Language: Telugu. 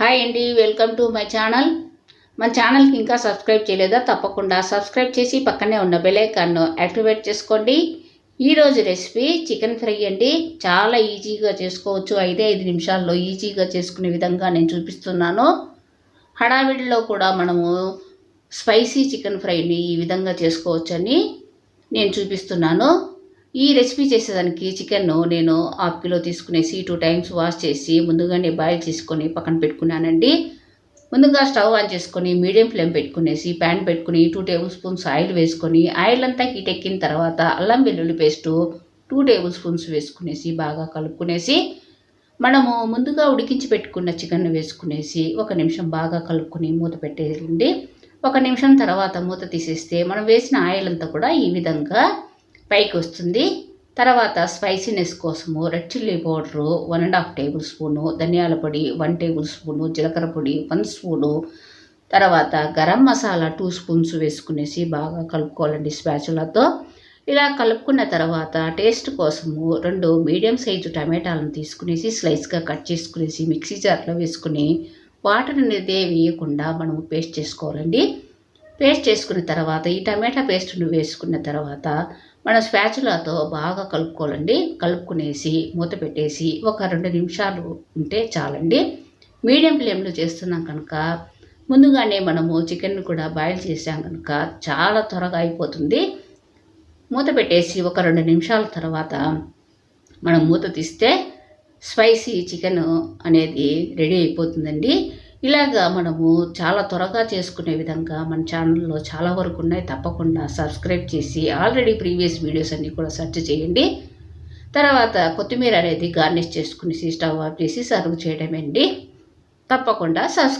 హాయ్ అండి వెల్కమ్ టు మై ఛానల్. మన ఛానల్కి ఇంకా సబ్స్క్రైబ్ చేయలేదా? తప్పకుండా సబ్స్క్రైబ్ చేసి పక్కనే ఉన్న బెలైకాన్ను యాక్టివేట్ చేసుకోండి. ఈరోజు రెసిపీ చికెన్ ఫ్రై అండి. చాలా ఈజీగా చేసుకోవచ్చు. ఐదే ఐదు నిమిషాల్లో ఈజీగా చేసుకునే విధంగా నేను చూపిస్తున్నాను. హడావిడిలో కూడా మనము స్పైసీ చికెన్ ఫ్రైని ఈ విధంగా చేసుకోవచ్చని నేను చూపిస్తున్నాను. ఈ రెసిపీ చేసేదానికి చికెన్ను నేను హాఫ్ కిలో తీసుకునేసి టూ టైమ్స్ వాష్ చేసి ముందుగానే బాయిల్ చేసుకొని పక్కన పెట్టుకున్నానండి. ముందుగా స్టవ్ ఆన్ చేసుకొని మీడియం ఫ్లేమ్ పెట్టుకునేసి ప్యాన్ పెట్టుకుని టూ టేబుల్ స్పూన్స్ ఆయిల్ వేసుకొని ఆయిల్ అంతా హీట్ ఎక్కిన తర్వాత అల్లం వెల్లుల్లి పేస్టు టూ టేబుల్ స్పూన్స్ వేసుకునేసి బాగా కలుపుకునేసి మనము ముందుగా ఉడికించి పెట్టుకున్న చికెన్ వేసుకునేసి ఒక నిమిషం బాగా కలుపుకుని మూత పెట్టేయండి ఒక నిమిషం తర్వాత మూత తీసేస్తే మనం వేసిన ఆయిల్ అంతా కూడా ఈ విధంగా పైకి వస్తుంది తర్వాత స్పైసీనెస్ కోసము red chilli powder one and half tablespoon ధనియాల పొడి వన్ టేబుల్ స్పూను జీలకర్ర పొడి వన్ స్పూను. తర్వాత గరం మసాలా టూ స్పూన్స్ వేసుకునేసి బాగా కలుపుకోవాలండి స్పాచులతో. ఇలా కలుపుకున్న తర్వాత టేస్ట్ కోసము రెండు మీడియం సైజు టమాటాలను తీసుకునేసి స్లైస్గా కట్ చేసుకునేసి మిక్సీ జార్లో వేసుకుని వాటర్ అనేది వేయకుండా మనము పేస్ట్ చేసుకోవాలండి. పేస్ట్ చేసుకున్న తర్వాత ఈ టమాటా పేస్ట్ను వేసుకున్న తర్వాత మన స్పాచులాతో బాగా కలుపుకోవాలండి. కలుపుకునేసి మూత పెట్టేసి ఒక రెండు నిమిషాలు ఉంటే చాలండి. మీడియం ఫ్లేమ్లో చేస్తున్నాం కనుక ముందుగానే మనము చికెన్ కూడా బాయిల్ చేసాం కనుక చాలా త్వరగా అయిపోతుంది. మూత పెట్టేసి ఒక రెండు నిమిషాల తర్వాత మనం మూత తీస్తే స్పైసీ చికెన్ అనేది రెడీ అయిపోతుందండి. ఇలాగా మనము చాలా త్వరగా చేసుకునే విధంగా మన ఛానల్లో చాలా వరకు ఉన్నాయి. తప్పకుండా సబ్స్క్రైబ్ చేసి ఆల్రెడీ ప్రీవియస్ వీడియోస్ అన్నీ కూడా సెర్చ్ చేయండి. తర్వాత కొత్తిమీర అనేది గార్నిష్ చేసుకుని స్టవ్ ఆఫ్ చేసి సర్వ్ చేయడమే అండి తప్పకుండా సబ్స్క్రైబ్